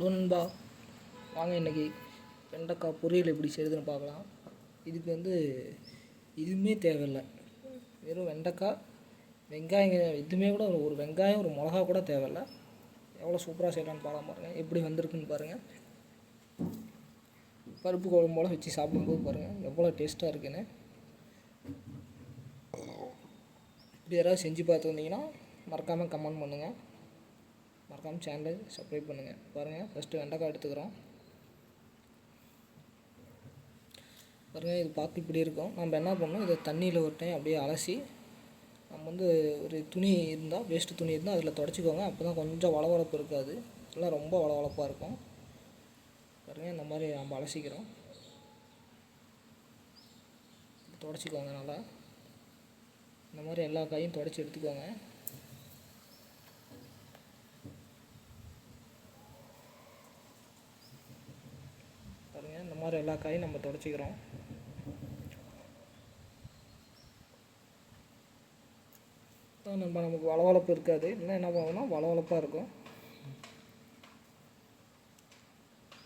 நுண்பா. வாங்க இன்றைக்கி வெண்டைக்காய் பொரியல் எப்படி செய்யுதுன்னு பார்க்கலாம். இதுக்கு வந்து எதுவுமே தேவையில்லை. வெறும் வெண்டைக்காய் வெங்காயம் எதுவுமே கூட ஒரு வெங்காயம் ஒரு மிளகா கூட தேவையில்லை. எவ்வளோ சூப்பராக செய்யலான்னு பார்க்கலாம் பாருங்கள் எப்படி வந்திருக்குன்னு பாருங்கள் பருப்பு குழம்போட வச்சு சாப்பிடும்போது பாருங்கள் எவ்வளோ டேஸ்ட்டாக இருக்குன்னு. இப்படி யாராவது செஞ்சு பார்த்துருந்தீங்கன்னா மறக்காமல் கமெண்ட் பண்ணுங்கள் மறக்காமல் சேனலை சப்ஸ்கிரைப் பண்ணுங்கள் பாருங்கள் ஃபஸ்ட்டு வெண்டைக்காய் எடுத்துக்கிறோம். பாருங்கள் இது பார்க்க இப்படி இருக்கும். நம்ம என்ன பண்ணணும் இதை தண்ணியில் ஒரு டைம் அப்படியே அலசி நம்ம வந்து ஒரு துணி இருந்தால் வேஸ்ட்டு துணி இருந்தால் அதில் தொடச்சிக்கோங்க. அப்போ தான் கொஞ்சம் வளவளப்பு இருக்காது. எல்லாம் ரொம்ப வளவளப்பாக இருக்கும். பாருங்கள் இந்த மாதிரி நம்ம அலசிக்கிறோம். தொடச்சிக்கோங்க நல்லா. இந்த மாதிரி எல்லா காயும் தொடச்சி எடுத்துக்கோங்க. பாருங்கள் இந்த மாதிரி எல்லா காயும் நம்ம தொடச்சிக்கிறோம். நம்ம நமக்கு வளவளப்பு இருக்காது. இல்லை என்ன பண்ணுவோம்னா வளவளப்பாக இருக்கும்.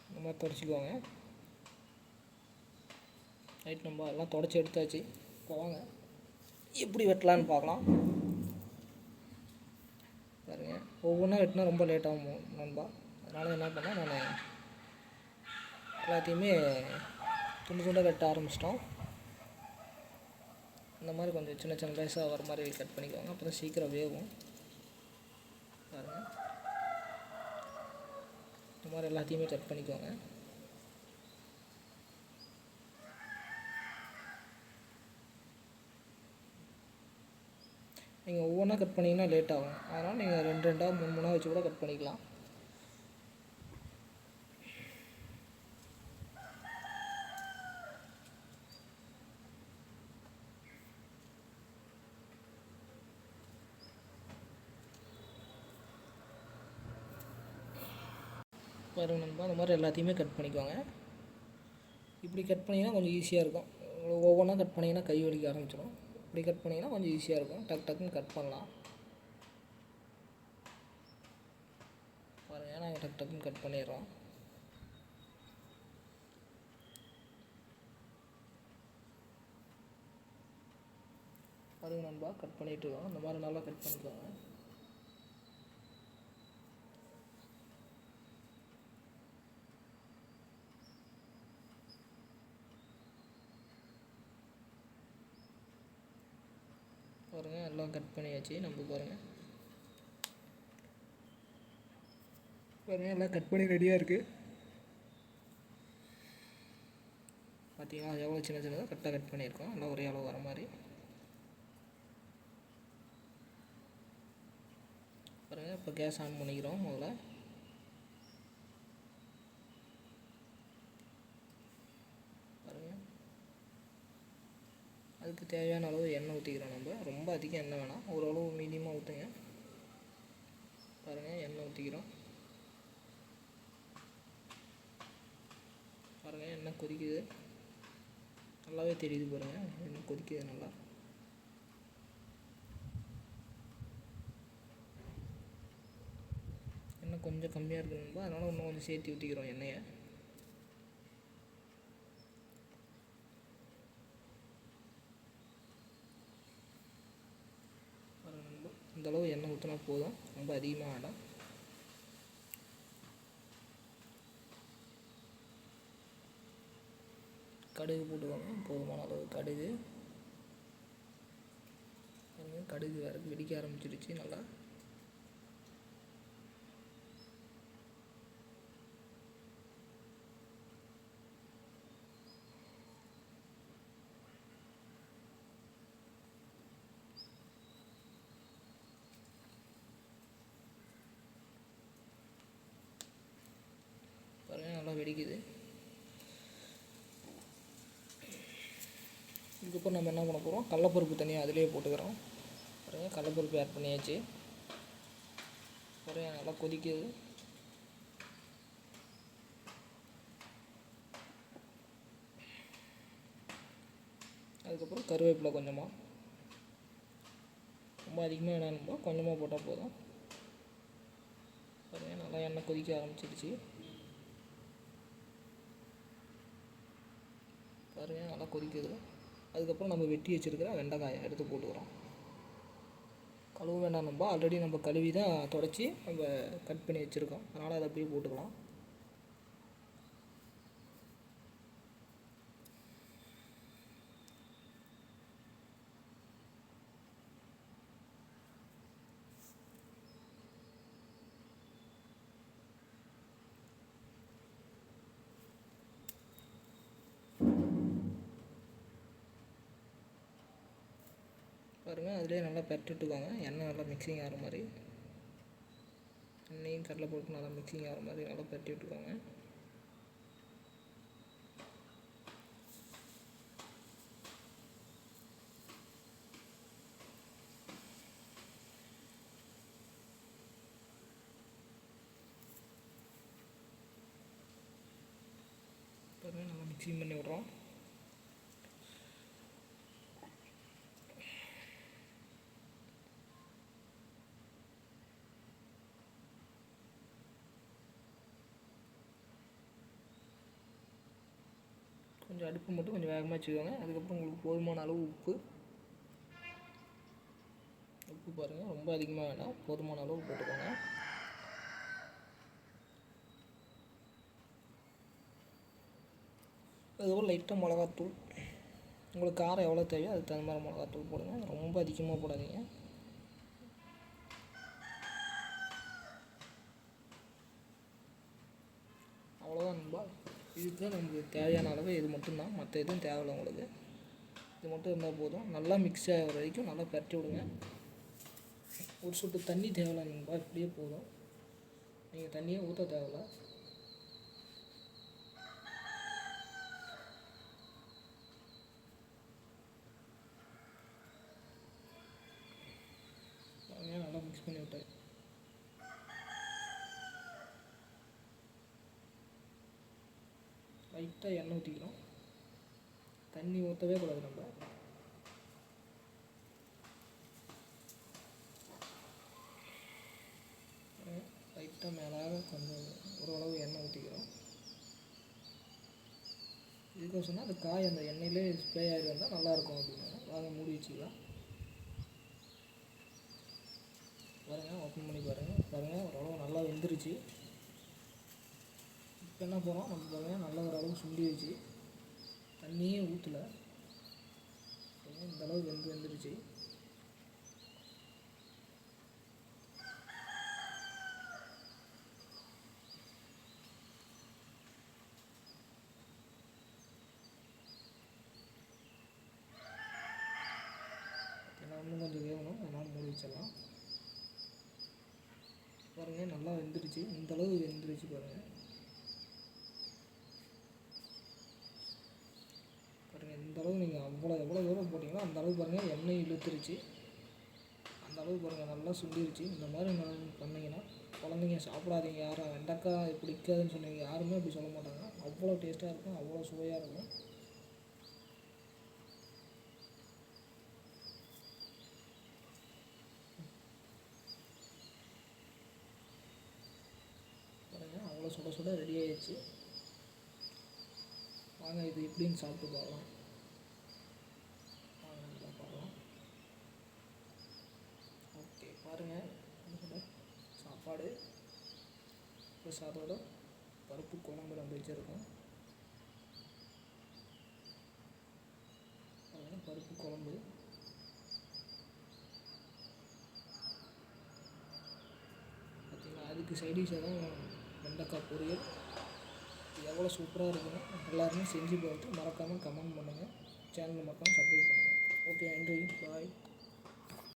இந்த மாதிரி தொடச்சிக்குவாங்க ரைட் நம்ம எல்லாம் தொடச்சி எடுத்தாச்சு. இப்போ வாங்க. எப்படி வெட்டலான்னு பார்க்கலாம். பாருங்க ஒவ்வொன்றா வெட்டினா ரொம்ப லேட்டாகும் நண்பா. அதனால் என்ன பண்ணேன் நான் எல்லாத்தையுமே துண்டு துண்டாக வெட்ட ஆரம்பிச்சிட்டோம். இந்த மாதிரி கொஞ்சம் சின்ன சின்ன லேஸாக வர மாதிரி கட் பண்ணிக்கோங்க. அப்போ தான் சீக்கிரம் வேகும். பாருங்கள் இந்த மாதிரி எல்லாத்தையுமே கட் பண்ணிக்கோங்க. நீங்கள் ஒவ்வொன்றா கட் பண்ணிங்கன்னா லேட் ஆகும். அதனால் நீங்கள் ரெண்டு ரெண்டாக மூணு மூணாக வச்சு கூட கட் பண்ணிக்கலாம். பாருங்க நண்பா அந்த மாதிரி எல்லாத்தையுமே கட் பண்ணிக்கோங்க இப்படி கட் பண்ணிங்கன்னா கொஞ்சம் ஈஸியாக இருக்கும். ஒவ்வொன்றா கட் பண்ணிங்கன்னா கை வலிக்க ஆரம்பிச்சிடும். இப்படி கட் பண்ணிங்கன்னா கொஞ்சம் ஈஸியாக இருக்கும். டக் டக்குன்னு கட் பண்ணலாம். பாருங்கள் நாங்கள் டக் டக்குன்னு கட் பண்ணிடுறோம். பாருங்க நண்பா கட் பண்ணிகிட்டு இருக்கோம் இந்த மாதிரி நல்லா கட் பண்ணிக்கோங்க பாருங்க எல்லாம் கட் பண்ணியாச்சு நம்ம பாருங்கள் பாருங்க எல்லாம் கட் பண்ணி ரெடியாக இருக்குது பார்த்தீங்களா எவ்வளோ சின்ன சின்னதாக கரெக்டாக கட் பண்ணியிருக்கோம். எல்லாம் ஒரே அளவு வர மாதிரி. பாருங்கள் இப்போ கேஸ் ஆன் பண்ணிக்கிறோம் முதல்ல பாருங்க அதுக்கு தேவையான அளவு எண்ணெய் ஊற்றிக்கிறோம் நம்ம. ரொம்ப அதிகம் எண்ணெய் வேணாம். ஓரளவு மீடியமாக ஊற்றுங்க பாருங்கள் எண்ணெய் ஊற்றிக்கிறோம் பாருங்கள் எண்ணெய் கொதிக்குது. நல்லாவே தெரியுது பாருங்கள் எண்ணெய் கொதிக்குது நல்லா. எண்ணெய் கொஞ்சம் கம்மியாக இருக்கணும்பா அதனால் இன்னும் கொஞ்சம் சேர்த்து ஊற்றிக்கிறோம் எண்ணெயை இந்த அளவு எண்ணெய் ஊற்றினா போதும். ரொம்ப அதிகமாக வேண்டாம். கடுகு போட்டுக்கோங்க. போதுமான அளவு கடுகு. கடுகு வேறு வெடிக்க ஆரம்பிச்சிருச்சு. நல்லா பாருங்கள் இதுக்கப்புறம் நம்ம என்ன பண்ண போகிறோம் கடலப்பருப்பு தனியாக அதிலே போட்டுக்கிறோம். பாருங்கள் கடலப்பருப்பு ஆட் பண்ணியாச்சு. பாருங்கள் நல்லா கொதிக்குது. அதுக்கப்புறம் கருவேப்பிலை கொஞ்சமாக ரொம்ப அதிகமாக வேணாம் கொஞ்சமாக போட்டால் போதும். பாருங்கள் நல்லா எண்ணெய் கொதிக்க ஆரம்பிச்சிடுச்சு பாருங்கள் நல்லா கொதிக்குது? அதுக்கப்புறம் நம்ம வெட்டி வச்சுருக்கிற வெண்டைக்காயை எடுத்து போட்டுக்கிறோம். கழுவ வேண்டாம் நம்ம. ஆல்ரெடி நம்ம கழுவி தான் தொடச்சி நம்ம கட் பண்ணி வச்சுருக்கோம். அதனால் அதை அப்படியே போட்டுக்கலாம் பாருங்கள் அதிலே நல்லா பெரட்டிட்டுக்காங்க எண்ணெய் நல்லா மிக்சிங் ஆகிற மாதிரி. எண்ணெயும் கடலை போட்டு நல்லா மிக்சிங் ஆகிற மாதிரி நல்லா பெரட்டி விட்டுக்கோங்க. பாருங்கள் நல்லா மிக்சிங் பண்ணி விட்றோம். கொஞ்சம் அடுப்பு மட்டும் கொஞ்சம் வேகமாக வச்சுக்கோங்க. அதுக்கப்புறம் உங்களுக்கு போதுமான அளவு உப்பு. உப்பு பாருங்கள் ரொம்ப அதிகமாக வேணாம். போதுமான அளவு போட்டுக்கோங்க. அதுக்கப்புறம் லைட்டாக மிளகாத்தூள். உங்களுக்கு காரம் எவ்வளோ தேவையோ அதுக்கு தகுந்த மாதிரி மிளகாத்தூள் போடுங்க. ரொம்ப அதிகமாக போடாதீங்க. அவ்வளோதான் நண்பா. இதுதான் நமக்கு தேவையான அளவு. இது மட்டும்தான். மற்ற எதுவும் தேவையில்லை உங்களுக்கு. இது மட்டும் இருந்தால் போதும். நல்லா மிக்ஸ் ஆகிற வரைக்கும் நல்லா பரட்டி விடுங்க. ஒரு சொட்டு தண்ணி தேவையில்லை. நண்பா இப்படியே போதும். நீங்கள் தண்ணியே ஊற்ற தேவையில்ல பாருங்க, நல்லா மிக்ஸ் பண்ணி விட்டேன் லைட்டாக எண்ணெய் ஊற்றிக்கிறோம் தண்ணி ஊற்றவே கூடாது நம்ம. லைட்டாக மேலாக கொஞ்சம் ஓரளவு எண்ணெய் ஊற்றிக்கிறோம் இதுக்கோசம்னா அந்த காய் அந்த எண்ணெயிலே ஸ்ப்ரே ஆகி வந்தால் நல்லாயிருக்கும் அப்படின்னு. வாங்க மூடி வச்சுக்கலாம். பாருங்கள் ஓப்பன் பண்ணி பாருங்கள் பாருங்கள் ஓரளவு நல்லா வெந்துருச்சு. என்ன போகிறோம் நம்ம நல்ல நல்லா ஓரளவு சுண்டி வச்சு தண்ணியே ஊற்றலை இந்த அளவு வெந்து வெந்துருச்சு. இன்னும் கொஞ்சம் வேகணும். அதனால் மூடி வச்சிடலாம். பாருங்கள் நல்லா வெந்துருச்சு. இந்தளவு வெந்துருச்சு பாருங்கள் அந்தளவு நீங்கள் அவ்வளோ எவ்வளோ தூரம் போட்டிங்களோ அந்தளவு பாருங்கள் எண்ணெய் இழுத்துருச்சு. அந்தளவு பாருங்கள் நல்லா சுண்டிருச்சு. இந்த மாதிரி நான் பண்ணிங்கன்னா குழந்தைங்க சாப்பிடாதீங்க யாரும் வெண்டைக்காய் பிடிக்காதுன்னு சொன்னீங்க யாருமே அப்படி சொல்ல மாட்டாங்க. அவ்வளோ டேஸ்ட்டாக இருக்கும் அவ்வளோ சுவையாக இருக்கும். பாருங்கள் அவ்வளோ சுட சுட ரெடி ஆயிடுச்சு வாங்க இது எப்படின்னு சாப்பிட்டு பார்க்கலாம் வாங்க நல்லா பார்க்கலாம் ஓகே பாருங்கள் இதோட சாப்பாடு. ப்ளஸ் அதோட பருப்பு குழம்பு நம்ம வச்சுருக்கோம். பாருங்க பருப்பு குழம்பு. பார்த்தீங்களா அதுக்கு சைடிஷாக தான் வெண்டைக்காய் பொரியல். எவ்வளோ சூப்பராக இருக்குன்னு எல்லாருமே செஞ்சு பார்த்து மறக்காமல் கமெண்ட் பண்ணுங்கள் சேனல் மறக்காமல் சப்ஸ்கிரைப் பண்ணுங்கள் ஓகே நன்றி. பாய்